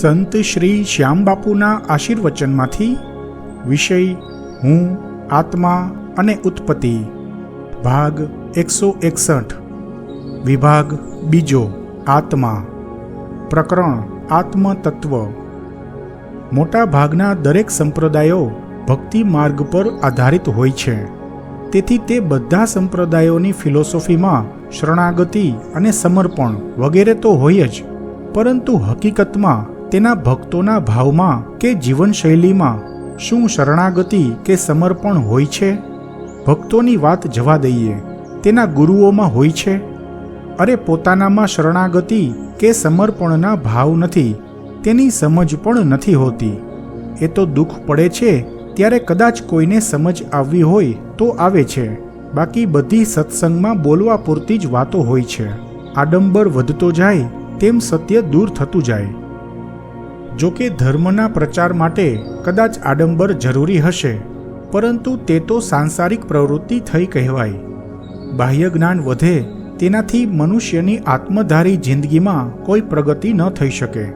સંત શ્રી શ્યામબાપુના આશીર્વચનમાંથી વિષય, હું, આત્મા અને ઉત્પત્તિ, ભાગ એકસો એકસઠ, વિભાગ બીજો, આત્મા, પ્રકરણ, આત્મતત્વ. મોટા ભાગના દરેક સંપ્રદાયો ભક્તિ માર્ગ પર આધારિત હોય છે. તેથી તે બધા સંપ્રદાયોની ફિલોસોફીમાં શરણાગતિ અને સમર્પણ વગેરે તો હોય જ, પરંતુ હકીકતમાં તેના ભક્તોના ભાવમાં કે જીવનશૈલીમાં શું શરણાગતિ કે સમર્પણ હોય છે? ભક્તોની વાત જવા દઈએ. તેના ગુરુઓમાં હોય છે? અરે પોતાનામાં શરણાગતિ કે સમર્પણના ભાવ નથી. તેની સમજ પણ નથી હોતી. એ તો દુઃખ પડે છે, ત્યારે કદાચ કોઈને સમજ આવવી હોય તો આવે છે. બાકી બધી સત્સંગમાં બોલવા પૂરતી જ વાતો હોય છે. આડંબર વધતો જાય, તેમ સત્ય દૂર થતું જાય. જો કે ધર્મના પ્રચાર માટે કદાચ આડંબર જરૂરી હશે, પરંતુ તે તો સાંસારિક પ્રવૃત્તિ થઈ કહેવાય. બાહ્ય જ્ઞાન વધે તેનાથી મનુષ્યની આત્મધારી જિંદગીમાં કોઈ પ્રગતિ ન થઈ શકે.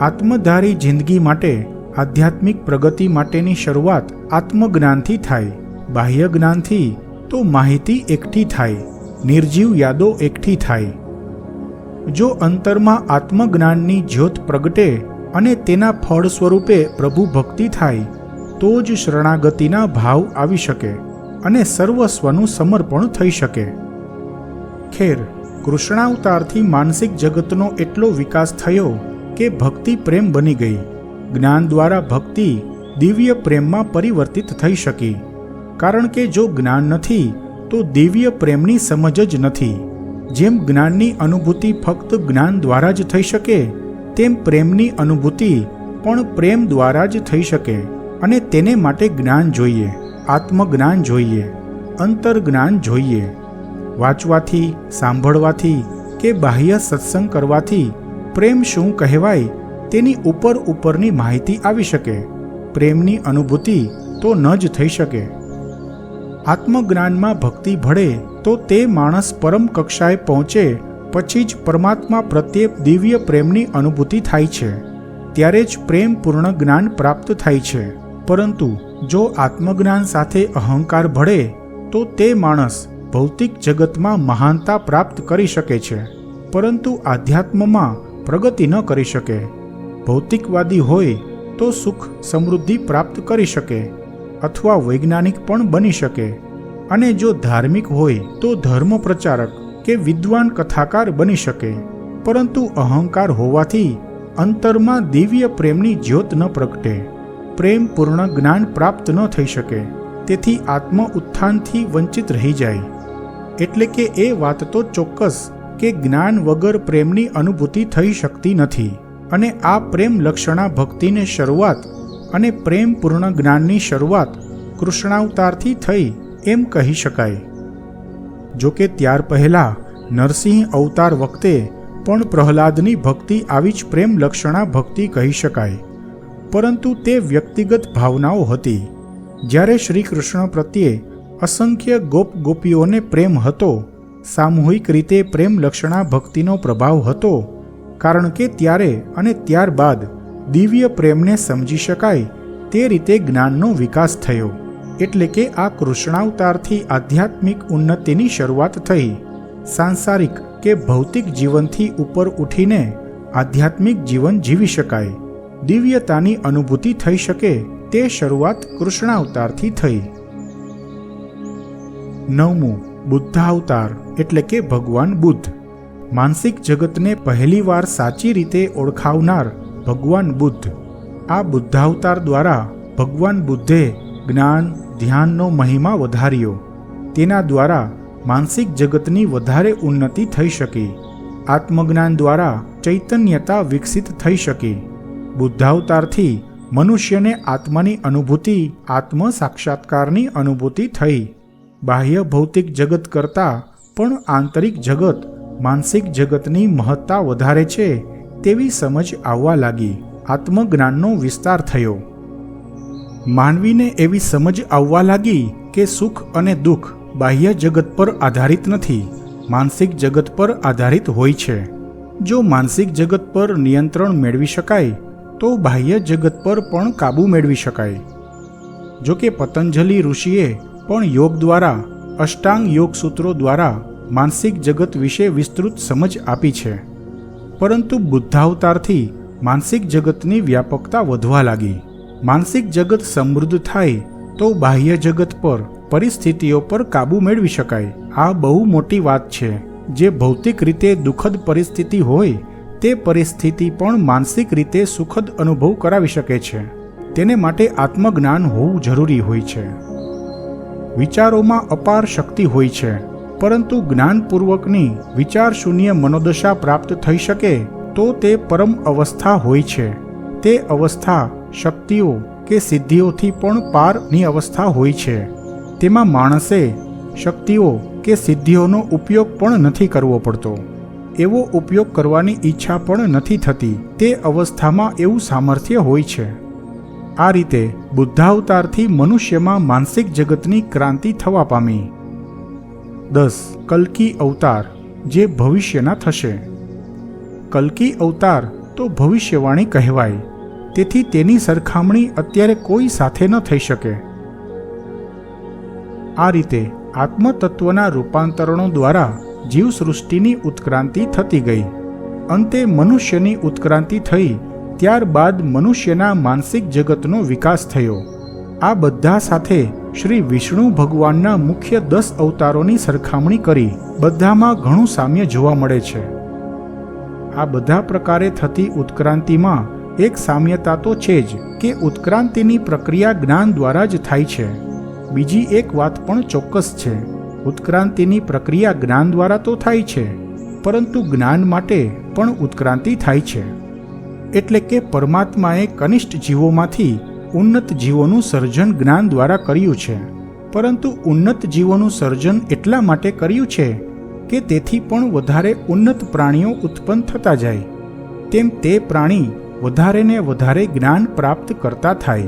આત્મધારી જિંદગી માટે આધ્યાત્મિક પ્રગતિ માટેની શરૂઆત આત્મજ્ઞાનથી થાય. બાહ્ય જ્ઞાનથી તો માહિતી એકઠી થાય, નિર્જીવ યાદો એકઠી થાય. જો અંતરમાં આત્મજ્ઞાનની જ્યોત પ્રગટે અને તેના ફળ સ્વરૂપે પ્રભુ ભક્તિ થાય, તો જ શરણાગતિના ભાવ આવી શકે અને સર્વસ્વનું સમર્પણ થઈ શકે. ખેર, કૃષ્ણાવતારથી માનસિક જગતનો એટલો વિકાસ થયો કે ભક્તિ પ્રેમ બની ગઈ. જ્ઞાન દ્વારા ભક્તિ દિવ્ય પ્રેમમાં પરિવર્તિત થઈ શકી. કારણ કે જો જ્ઞાન નથી, તો દિવ્ય પ્રેમની સમજ જ નથી. જેમ જ્ઞાનની અનુભૂતિ ફક્ત જ્ઞાન દ્વારા જ થઈ શકે તેમ પ્રેમની અનુભૂતિ પણ પ્રેમ દ્વારા જ થઈ શકે અને તેને માટે જ્ઞાન જોઈએ, આત્મજ્ઞાન જોઈએ, અંતર્જ્ઞાન જોઈએ. વાંચવાથી, સાંભળવાથી કે બાહ્ય સત્સંગ કરવાથી પ્રેમ શું કહેવાય તેની ઉપર ઉપરની માહિતી આવી શકે. પ્રેમની અનુભૂતિ તો ન જ થઈ શકે. આત્મજ્ઞાનમાં ભક્તિ ભળે તો તે માણસ પરમ કક્ષાએ પહોંચે પછી જ પરમાત્મા પ્રત્યે દિવ્ય પ્રેમની અનુભૂતિ થાય છે. ત્યારે જ પ્રેમપૂર્ણ જ્ઞાન પ્રાપ્ત થાય છે. પરંતુ જો આત્મજ્ઞાન સાથે અહંકાર ભળે, તો તે માણસ ભૌતિક જગતમાં મહાનતા પ્રાપ્ત કરી શકે છે. પરંતુ આધ્યાત્મમાં પ્રગતિ ન કરી શકે. ભૌતિકવાદી હોય, તો સુખ સમૃદ્ધિ પ્રાપ્ત કરી શકે અથવા વૈજ્ઞાનિક પણ બની શકે. અને જો ધાર્મિક હોય, તો ધર્મ પ્રચારક કે વિદ્વાન કથાકાર બની શકે, પરંતુ અહંકાર હોવાથી અંતરમાં દિવ્ય પ્રેમની જ્યોત ન પ્રગટે. પ્રેમપૂર્ણ જ્ઞાન પ્રાપ્ત ન થઈ શકે, તેથી આત્મ ઉત્થાનથી વંચિત રહી જાય. એટલે કે એ વાત તો ચોક્કસ કે જ્ઞાન વગર પ્રેમની અનુભૂતિ થઈ શકતી નથી, અને આ પ્રેમ લક્ષણા ભક્તિને શરૂઆત અને પ્રેમપૂર્ણ જ્ઞાનની શરૂઆત કૃષ્ણાવતારથી થઈ એમ કહી શકાય. જો કે ત્યાર પહેલા નરસિંહ અવતાર વખતે પણ પ્રહલાદની ભક્તિ આવી જ પ્રેમ લક્ષણા ભક્તિ કહી શકાય. પરંતુ તે વ્યક્તિગત ભાવનાઓ હતી. જ્યારે શ્રી કૃષ્ણ પ્રત્યે અસંખ્ય ગોપ ગોપીઓને પ્રેમ હતો, સામૂહિક રીતે પ્રેમ લક્ષણા ભક્તિનો પ્રભાવ હતો, કારણ કે ત્યારે અને ત્યારબાદ દિવ્ય પ્રેમને સમજી શકાય તે રીતે જ્ઞાનનો વિકાસ થયો. એટલે કે આ કૃષ્ણાવતારથી આધ્યાત્મિક ઉન્નતિની શરૂઆત થઈ. સાંસારિક કે ભૌતિક જીવનથી ઉપર ઉઠીને આધ્યાત્મિક જીવન જીવી શકાય. દિવ્યતાની અનુભૂતિ થઈ શકે તે શરૂઆત કૃષ્ણાવતારથી થઈ. નવમું, બુદ્ધાવતાર એટલે કે ભગવાન બુદ્ધ. માનસિક જગતને પહેલીવાર સાચી રીતે ઓળખાવનાર ભગવાન બુદ્ધ. આ બુદ્ધાવતાર દ્વારા ભગવાન બુદ્ધે જ્ઞાન ધ્યાનનો મહિમા વધાર્યો. તેના દ્વારા માનસિક જગતની વધારે ઉન્નતિ થઈ શકે. આત્મજ્ઞાન દ્વારા ચૈતન્યતા વિકસિત થઈ શકે. બુદ્ધાવતારથી મનુષ્યને આત્માની અનુભૂતિ આત્મ સાક્ષાત્કારની અનુભૂતિ થઈ. બાહ્ય ભૌતિક જગત કરતાં પણ આંતરિક જગત, માનસિક જગતની મહત્તા વધારે છે તેવી સમજ આવવા લાગી. આત્મજ્ઞાનનો વિસ્તાર થયો. માનવીને એવી સમજ આવવા લાગી કે સુખ અને દુઃખ બાહ્ય જગત પર આધારિત નથી, માનસિક જગત પર આધારિત હોય છે. જો માનસિક જગત પર નિયંત્રણ મેળવી શકાય, તો બાહ્ય જગત પર પણ કાબૂ મેળવી શકાય. જો કે પતંજલિ ઋષિએ પણ યોગ દ્વારા, અષ્ટાંગ યોગ સૂત્રો દ્વારા માનસિક જગત વિશે વિસ્તૃત સમજ આપી છે. પરંતુ બુદ્ધાવતારથી માનસિક જગતની વ્યાપકતા વધવા લાગી. માનસિક જગત સમૃદ્ધ થાય તો બાહ્ય જગત પર પરિસ્થિતિઓ પર કાબૂ મેળવી શકાય. આ બહુ મોટી વાત છે. જે ભૌતિક રીતે દુઃખદ પરિસ્થિતિ હોય, તે પરિસ્થિતિ પણ માનસિક રીતે સુખદ અનુભવ કરાવી શકે છે. તેને માટે આત્મજ્ઞાન હોવું જરૂરી હોય છે. વિચારોમાં અપાર શક્તિ હોય છે, પરંતુ જ્ઞાનપૂર્વકની વિચાર શૂન્ય મનોદશા પ્રાપ્ત થઈ શકે તો તે પરમ અવસ્થા હોય છે. તે અવસ્થા શક્તિઓ કે સિદ્ધિઓથી પણ પારની અવસ્થા હોય છે. તેમાં માણસે શક્તિઓ કે સિદ્ધિઓનો ઉપયોગ પણ નથી કરવો પડતો. એવો ઉપયોગ કરવાની ઈચ્છા પણ નથી થતી. તે અવસ્થામાં એવું સામર્થ્ય હોય છે. આ રીતે બુદ્ધાવતારથી મનુષ્યમાં માનસિક જગતની ક્રાંતિ થવા પામી. દસ, કલ્કી અવતાર, જે ભવિષ્યના થશે. કલ્કી અવતાર તો ભવિષ્યવાણી કહેવાય. તેથી તેની સરખામણી અત્યારે કોઈ સાથે ન થઈ શકે. આ રીતે આત્મતત્વના રૂપાંતરણો દ્વારા જીવસૃષ્ટિની ઉત્ક્રાંતિ થતી ગઈ. અંતે મનુષ્યની ઉત્ક્રાંતિ થઈ, ત્યારબાદ મનુષ્યના માનસિક જગતનો વિકાસ થયો. આ બધા સાથે શ્રી વિષ્ણુ ભગવાનના મુખ્ય દસ અવતારોની સરખામણી કરી બધામાં ઘણું સામ્ય જોવા મળે છે. આ બધા પ્રકારે થતી ઉત્ક્રાંતિમાં એક સામ્યતા તો છે જ કે ઉત્ક્રાંતિની પ્રક્રિયા જ્ઞાન દ્વારા જ થાય છે. બીજી એક વાત પણ ચોક્કસ છે. ઉત્ક્રાંતિની પ્રક્રિયા જ્ઞાન દ્વારા તો થાય છે, પરંતુ જ્ઞાન માટે પણ ઉત્ક્રાંતિ થાય છે. એટલે કે પરમાત્માએ કનિષ્ઠ જીવોમાંથી ઉન્નત જીવોનું સર્જન જ્ઞાન દ્વારા કર્યું છે. પરંતુ ઉન્નત જીવોનું સર્જન એટલા માટે કર્યું છે કે તેથી પણ વધારે ઉન્નત પ્રાણીઓ ઉત્પન્ન થતા જાય. તેમ તે પ્રાણી વધારે ને વધારે જ્ઞાન પ્રાપ્ત કરતા થાય.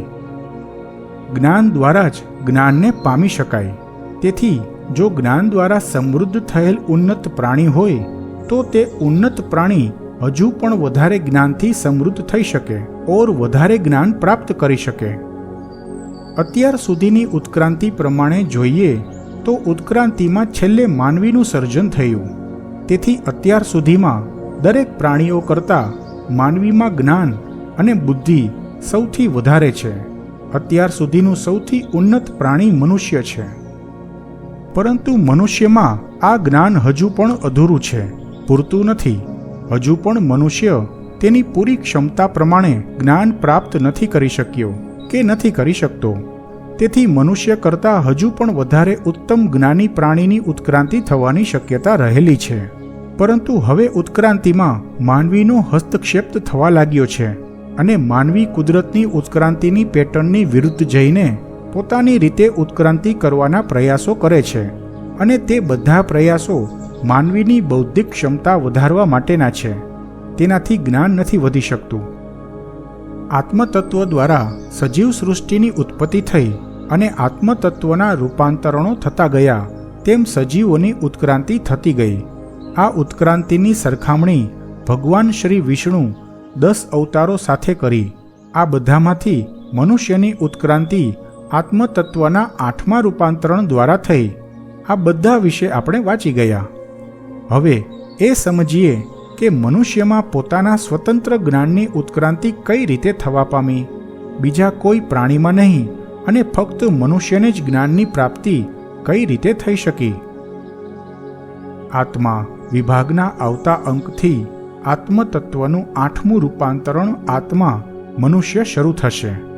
જ્ઞાન દ્વારા જ જ્ઞાનને પામી શકાય. તેથી, જો જ્ઞાન દ્વારા સમૃદ્ધ થયેલ ઉન્નત પ્રાણી હોય, તો તે ઉન્નત પ્રાણી હજુ પણ વધારે જ્ઞાનથી સમૃદ્ધ થઈ શકે ઓર વધારે જ્ઞાન પ્રાપ્ત કરી શકે. અત્યાર સુધીની ઉત્ક્રાંતિ પ્રમાણે જોઈએ, તો ઉત્ક્રાંતિમાં છેલ્લે માનવીનું સર્જન થયું. તેથી અત્યાર સુધીમાં દરેક પ્રાણીઓ કરતાં માનવીમાં જ્ઞાન અને બુદ્ધિ સૌથી વધારે છે. અત્યાર સુધીનું સૌથી ઉન્નત પ્રાણી મનુષ્ય છે. પરંતુ મનુષ્યમાં આ જ્ઞાન હજુ પણ અધૂરું છે. પૂરતું નથી. હજુ પણ મનુષ્ય તેની પૂરી ક્ષમતા પ્રમાણે જ્ઞાન પ્રાપ્ત નથી કરી શક્યો કે નથી કરી શકતો. તેથી મનુષ્ય કરતાં હજુ પણ વધારે ઉત્તમ જ્ઞાની પ્રાણીની ઉત્ક્રાંતિ થવાની શક્યતા રહેલી છે. પરંતુ હવે ઉત્ક્રાંતિમાં માનવીનો હસ્તક્ષેપ થવા લાગ્યો છે અને માનવી કુદરતની ઉત્ક્રાંતિની પેટર્નની વિરુદ્ધ જઈને પોતાની રીતે ઉત્ક્રાંતિ કરવાના પ્રયાસો કરે છે અને તે બધા પ્રયાસો માનવીની બૌદ્ધિક ક્ષમતા વધારવા માટેના છે. તેનાથી જ્ઞાન નથી વધી શકતું. આત્મતત્વ દ્વારા સજીવ સૃષ્ટિની ઉત્પત્તિ થઈ અને આત્મતત્વના રૂપાંતરણો થતા ગયા, તેમ સજીવોની ઉત્ક્રાંતિ થતી ગઈ. આ ઉત્ક્રાંતિની સરખામણી ભગવાન શ્રી વિષ્ણુ દસ અવતારો સાથે કરી. આ બધામાંથી મનુષ્યની ઉત્ક્રાંતિ આત્મતત્વના આઠમા રૂપાંતરણ દ્વારા થઈ. આ બધા વિશે આપણે વાંચી ગયા. હવે એ સમજીએ કે મનુષ્યમાં પોતાના સ્વતંત્ર જ્ઞાનની ઉત્ક્રાંતિ કઈ રીતે થવા પામી. બીજા કોઈ પ્રાણીમાં નહીં અને ફક્ત મનુષ્યને જ જ્ઞાનની પ્રાપ્તિ કઈ રીતે થઈ શકી. આત્મા વિભાગના આવતા અંકથી આત્મતત્વનું આઠમું રૂપાંતરણ આત્મા મનુષ્ય શરૂ થશે.